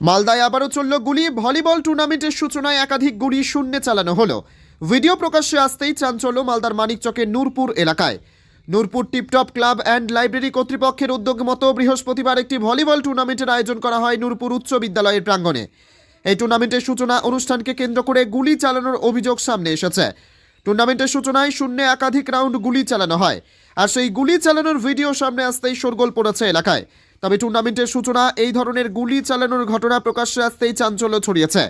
মালদায় আবারও চলল গুলি। ভলিবল টুর্নামেন্টের সূচনায় একাধিক গুলি শূন্যে চালানো হলো। ভিডিও প্রকাশ্যে আসতেই চাঞ্চল্য মালদার মানিকচকের নূরপুর এলাকায়। Nurpur tiptop club and library কর্তৃপক্ষের উদ্যোগ মতো বৃহস্পতিবার একটি ভলিবল টুর্নামেন্টের আয়োজন করা হয় নূরপুর উচ্চ বিদ্যালয়ের প্রাঙ্গণে। এই টুর্নামেন্টের সূচনা অনুষ্ঠানকে কেন্দ্র করে গুলি চালানোর অভিযোগ সামনে এসেছে। টুর্নামেন্টের সূচনায় শূন্যে একাধিক রাউন্ড গুলি চালানো হয়। আর সেই গুলি চালানোর ভিডিও সামনে আসতেই শোরগোল পড়েছে এলাকায়। তবে টুর্নামেন্টের সূচনা এই ধরনের গুলি চালানোর ঘটনা প্রকাশ্যে আসতেই চাঞ্চল্য ছড়িয়েছে।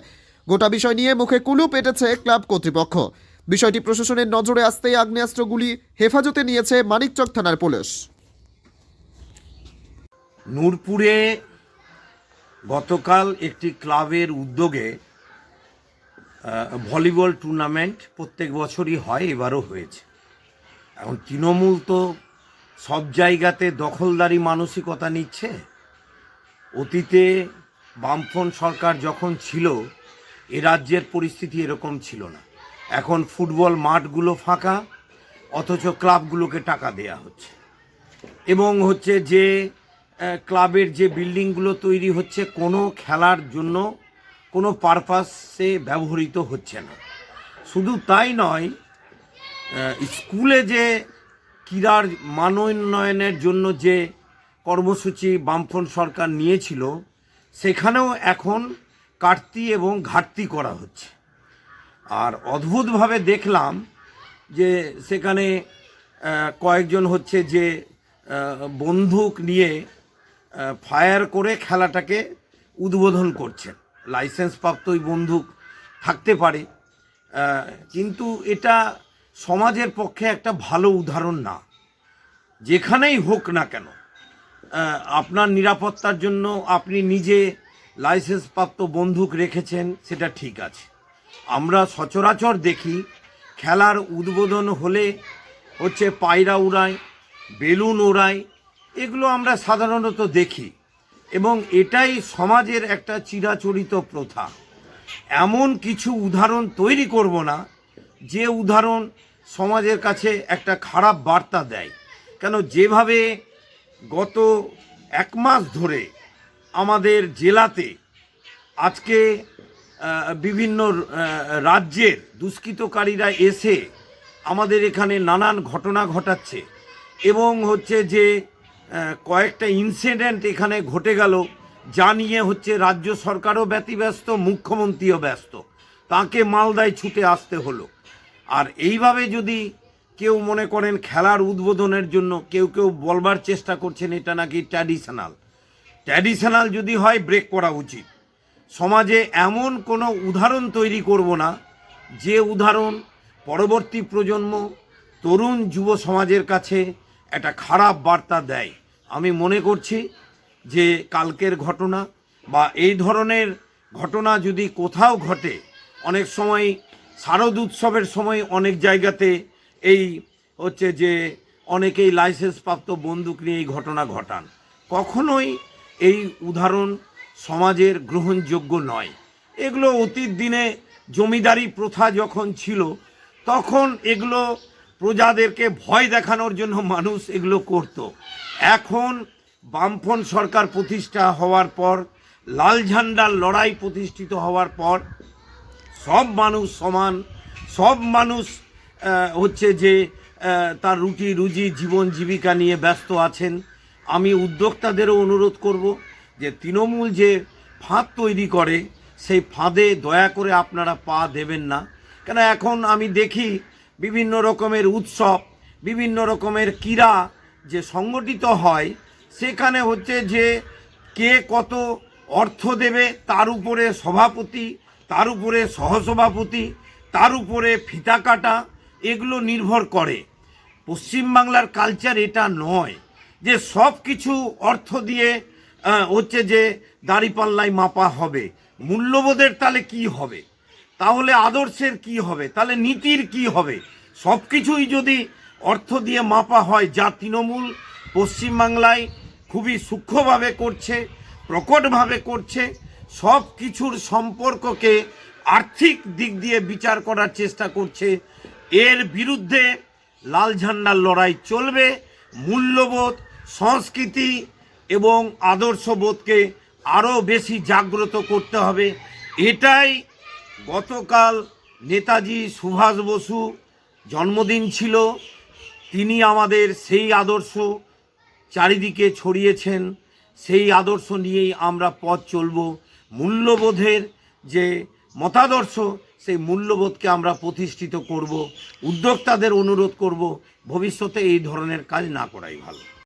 গোটা বিষয় নিয়ে মুখে কুলু পেটেছে ক্লাব কর্তৃপক্ষ। বিষয়টি প্রশাসনের নজরে আসতেই আগ্নেয়াস্ত্রগুলি হেফাজতে নিয়েছে মানিকচক থানার পুলিশ। নূরপুরে গতকাল একটি ক্লাবের উদ্যোগে ভলিবল টুর্নামেন্ট প্রত্যেক বছরই হয়, এবারও হয়েছে। এখন তৃণমূল তো সব জায়গাতে দখলদারি মানসিকতা নিচ্ছে। অতীতে বামফ্রন্ট সরকার যখন ছিল, এ রাজ্যের পরিস্থিতি এরকম ছিল না। এখন ফুটবল মাঠগুলো ফাঁকা, অথচ ক্লাবগুলোকে টাকা দেয়া হচ্ছে। এবং হচ্ছে যে ক্লাবের যে বিল্ডিংগুলো তৈরি হচ্ছে, কোনো খেলার জন্য কোনো পারপাসে ব্যবহৃত হচ্ছে না। শুধু তাই নয় স্কুলে যে ক্রীড়ার মানোন্নয়নের জন্য যে কর্মসূচি বামফ্রন্ট সরকার নিয়েছিল, সেখানেও এখন কাটতি এবং ঘাটতি করা হচ্ছে। আর অদ্ভুতভাবে দেখলাম যে সেখানে কয়েকজন হচ্ছে যে বন্দুক নিয়ে ফায়ার করে খেলাটাকে উদ্বোধন করছেন। লাইসেন্স প্রাপ্ত ওই বন্দুক থাকতে পারে। কিন্তু এটা সমাজের পক্ষে একটা ভালো উদাহরণ না। যেখানেই হোক না কেন আপনার নিরাপত্তার জন্য আপনি নিজে লাইসেন্স প্রাপ্ত বন্দুক রেখেছেন, সেটা ঠিক আছে। আমরা সচরাচর দেখি, খেলার উদ্বোধন হলে হচ্ছে পায়রা উড়ায়, বেলুন ওড়ায়, এগুলো আমরা সাধারণত দেখি। এবং এটাই সমাজের একটা চিরাচরিত প্রথা। এমন কিছু উদাহরণ তৈরি করব না, যে উদাহরণ সমাজের কাছে একটা খারাপ বার্তা দেয়। কেন যেভাবে গত এক মাস ধরে আমাদের জেলাতে আজকে বিভিন্ন রাজ্যের দুষ্কৃতকারীরা এসে আমাদের এখানে নানান ঘটনা ঘটাচ্ছে এবং হচ্ছে যে কয়েকটা ইনসিডেন্ট এখানে ঘটে গেল যা নিয়ে হচ্ছে রাজ্য সরকারও ব্যতিব্যস্ত, মুখ্যমন্ত্রীও ব্যস্ত। তাকে মালদায় ছুটে আসতে হলো। আর এইভাবে যদি কেউ মনে করেন খেলার উদ্বোধনের জন্য কেউ কেউ বলবার চেষ্টা করছেন, এটা নাকি ট্র্যাডিশনাল ট্র্যাডিশনাল যদি হয় ব্রেক করা উচিত। সমাজে এমন কোনো উদাহরণ তৈরি করব না, যে উদাহরণ পরবর্তী প্রজন্ম তরুণ যুব সমাজের কাছে একটা খারাপ বার্তা দেয়। আমি মনে করছি যে কালকের ঘটনা বা এই ধরনের ঘটনা যদি কোথাও ঘটে, অনেক সময় শারদ উৎসবের সময় অনেক জায়গাতে এই হচ্ছে যে অনেকেই লাইসেন্স প্রাপ্ত বন্দুক নিয়ে এই ঘটনা ঘটান। কখনোই এই উদাহরণ সমাজের গ্রহণযোগ্য নয়। এগুলো অতীত দিনে জমিদারি প্রথা যখন ছিল, তখন এগুলো প্রজাদেরকে ভয় দেখানোর জন্য মানুষ এগুলো করত। এখন বামফন সরকার প্রতিষ্ঠা হওয়ার পর, লাল ঝান্ডার লড়াই প্রতিষ্ঠিত হওয়ার পর সব মানুষ সমান, সব মানুষ হচ্ছে যে তার রুটি, রুজি, জীবন, জীবিকা নিয়ে ব্যস্ত আছেন। আমি উদ্যোক্তাদেরও অনুরোধ করব যে তৃণমূল যে ফাঁদ তৈরি করে, সেই ফাঁদে দয়া করে আপনারা পা দেবেন না। কেন এখন আমি দেখি বিভিন্ন রকমের উৎসব, বিভিন্ন রকমের ক্রীড়া যে সংগঠিত হয়, সেখানে হচ্ছে যে কে কত অর্থ দেবে, তার উপরে সভাপতি তার উপরে সহসভাপতি, তার উপরে ফিতা কাটা, এগুলো নির্ভর করে। পশ্চিমবাংলার কালচার এটা নয় যে সব কিছু অর্থ দিয়ে হচ্ছে যে দাড়িপাল্লায় মাপা হবে। মূল্যবোধের তাহলে কি হবে? তাহলে আদর্শের কি হবে? তাহলে নীতির কি হবে? সব কিছুই যদি অর্থ দিয়ে মাপা হয়, যা তৃণমূল পশ্চিমবাংলায় খুবই সূক্ষ্মভাবে করছে, প্রকটভাবে করছে সব কিছুর সম্পর্ককে আর্থিক দিক দিয়ে বিচার করার চেষ্টা করছে। এর বিরুদ্ধে লাল ঝান্ডার লড়াই চলবে। মূল্যবোধ, সংস্কৃতি এবং আদর্শবোধকে আরও বেশি জাগ্রত করতে হবে। এটাই গতকাল নেতাজি সুভাষ বসু জন্মদিন ছিল। তিনি আমাদের সেই আদর্শ চারিদিকে ছড়িয়েছেন। সেই আদর্শ নিয়েই আমরা পথ চলব। মূল্যবোধের যে মতাদর্শ, সেই মূল্যবোধকে আমরা প্রতিষ্ঠিত করব, উদ্যোক্তাদের অনুরোধ করব, ভবিষ্যতে এই ধরনের কাজ না করাই ভালো।